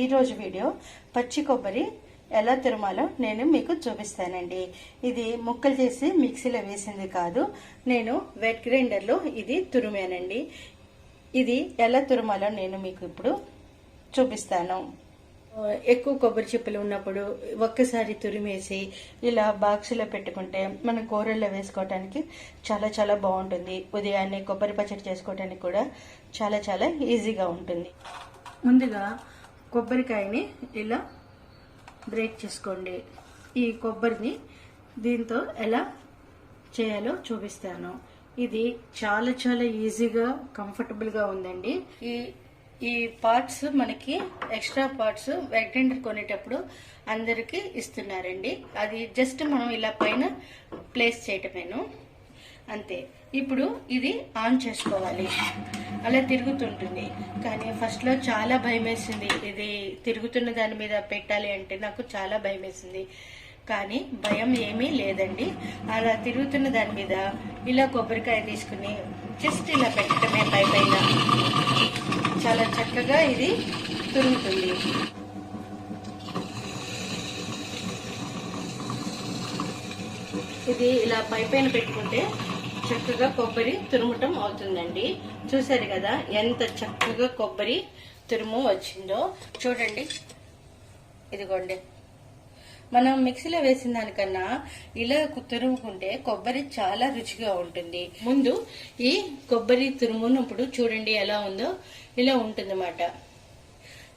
ఈరోజు వీడియో పచ్చి కొబ్బరి ఎలా తురమాలో నేను మీకు చూపిస్తానండి. ఇది ముక్కలు చేసి మిక్సీలో వేసింది కాదు నేను వెట్ గ్రైండర్లో ఇది తురిమానండి. ఇది ఎలా తురమాలో నేను మీకు ఇప్పుడు చూపిస్తాను. ఎక్కువ కొబ్బరి చిప్పలు ఉన్నప్పుడు ఒక్కసారి తురిమేసి ఇలా బాక్సులో పెట్టుకుంటే మనం కూరల్లో వేసుకోవడానికి చాలా చాలా బాగుంటుంది. ఉదయాన్నే కొబ్బరి పచ్చడి చేసుకోవడానికి కూడా చాలా చాలా ఈజీగా ఉంటుంది. ముందుగా కొబ్బరికాయని ఇలా బ్రేక్ చేసుకోండి. ఈ కొబ్బరిని దీంతో ఎలా చేయాలో చూపిస్తాను. ఇది చాలా చాలా ఈజీగా కంఫర్టబుల్గా ఉందండి. ఈ ఈ పార్ట్స్ మనకి ఎక్స్ట్రా పార్ట్స్ గ్రైండర్ కొనేటప్పుడు అందరికీ ఇస్తున్నారండి. అది జస్ట్ మనం ఇలా పైన ప్లేస్ చేయటమేను. అంతే. ఇప్పుడు ఇది ఆన్ చేసుకోవాలి. అలా తిరుగుతుంటుంది. కానీ ఫస్ట్లో చాలా భయం వేసింది ఇది తిరుగుతున్న దాని మీద పెట్టాలి అంటే నాకు చాలా భయం వేసింది కానీ భయం ఏమీ లేదండి. అలా తిరుగుతున్న దాని మీద ఇలా కొబ్బరికాయ తీసుకుని జస్ట్ ఇలా పెట్టడమే పై పైన. చాలా చక్కగా ఇది తిరుగుతుంది. ఇది ఇలా పై పైన పెట్టుకుంటే చక్కగా కొబ్బరి తురుముటం అవుతుందండి. చూసారు కదా ఎంత చక్కగా కొబ్బరి తురుము వచ్చిందో. చూడండి. ఇదిగోండి. మనం మిక్సీలో వేసిన దానికన్నా ఇలా తురుముకుంటే కొబ్బరి చాలా రుచిగా ఉంటుంది. ముందు ఈ కొబ్బరి తురుమునప్పుడు చూడండి ఎలా ఉందో. ఇలా ఉంటుందన్నమాట.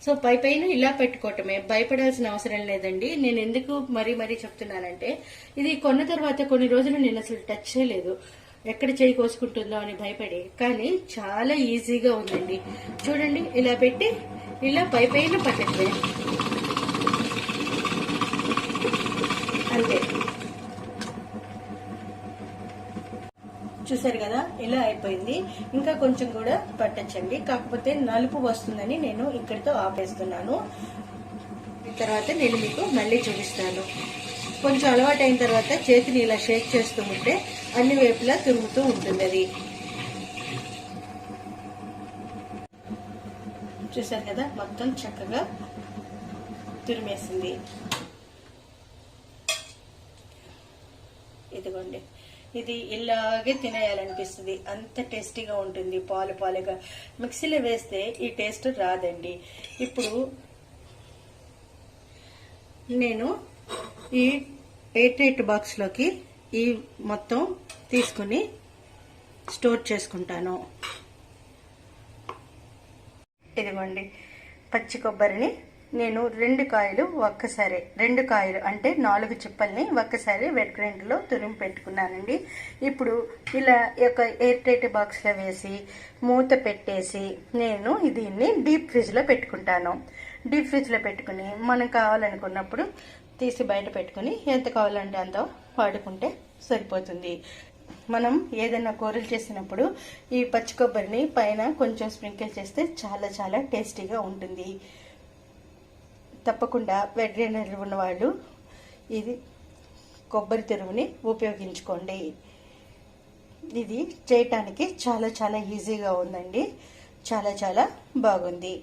సో పై పైన ఇలా పెట్టుకోవటమే. భయపడాల్సిన అవసరం లేదండి. నేను ఎందుకు మరీ మరీ చెప్తున్నానంటే ఇది కొన్న తర్వాత కొన్ని రోజులు నేను అసలు టచ్ చేయలేదు. ఎక్కడ చేయి కోసుకుంటుందో అని భయపడి కానీ చాలా ఈజీగా ఉందండి. చూడండి ఇలా పెట్టి ఇలా పై పైన పట్టడమే అంతే. చూసారు కదా ఇలా అయిపోయింది. ఇంకా కొంచెం కూడా పట్టచ్చండి. కాకపోతే నలుపు వస్తుందని నేను ఇక్కడితో ఆపేస్తున్నాను. తర్వాత నేను మీకు మళ్ళీ చూపిస్తాను. కొంచెం అలవాటు అయిన తర్వాత చేతిని ఇలా షేక్ చేస్తూ ఉంటే అన్ని వైపులా తిరుగుతూ ఉంటుంది అది చూసారు కదా? మొత్తం చక్కగా తురిమేసింది. ఇదిగోండి. ఇది ఇలాగే తినేయాలనిపిస్తుంది. అంత టేస్టీగా ఉంటుంది పాలు పాలుగా. మిక్సీలో వేస్తే ఈ టేస్ట్ రాదండి. ఇప్పుడు నేను ఈ ఎయిట్ ఎయిట్ బాక్స్లోకి ఈ మొత్తం తీసుకుని స్టోర్ చేసుకుంటాను. ఇదిగోండి పచ్చి కొబ్బరిని నేను రెండు కాయలు ఒక్కసారి రెండు కాయలు అంటే నాలుగు చిప్పల్ని ఒక్కసారి వెట్ గ్రైండర్లో తురిమి పెట్టుకున్నానండి. ఇప్పుడు ఇలా ఒక ఎయిర్ టైట్ బాక్స్లో వేసి మూత పెట్టేసి నేను దీన్ని డీప్ ఫ్రిడ్జ్లో పెట్టుకుంటాను. డీప్ ఫ్రిడ్జ్లో పెట్టుకుని మనం కావాలనుకున్నప్పుడు తీసి బయట పెట్టుకుని ఎంత కావాలంటే అంత వాడుకుంటే సరిపోతుంది. మనం ఏదైనా కూరలు చేసినప్పుడు ఈ పచ్చి కొబ్బరిని పైన కొంచెం స్ప్రింకిల్ చేస్తే చాలా చాలా టేస్టీగా ఉంటుంది. తప్పకుండా వెటరీనరీ ఉన్నవాళ్ళు ఇది కొబ్బరి తెరువుని ఉపయోగించుకోండి. ఇది చేయటానికి చాలా చాలా ఈజీగా ఉందండి. చాలా చాలా బాగుంది.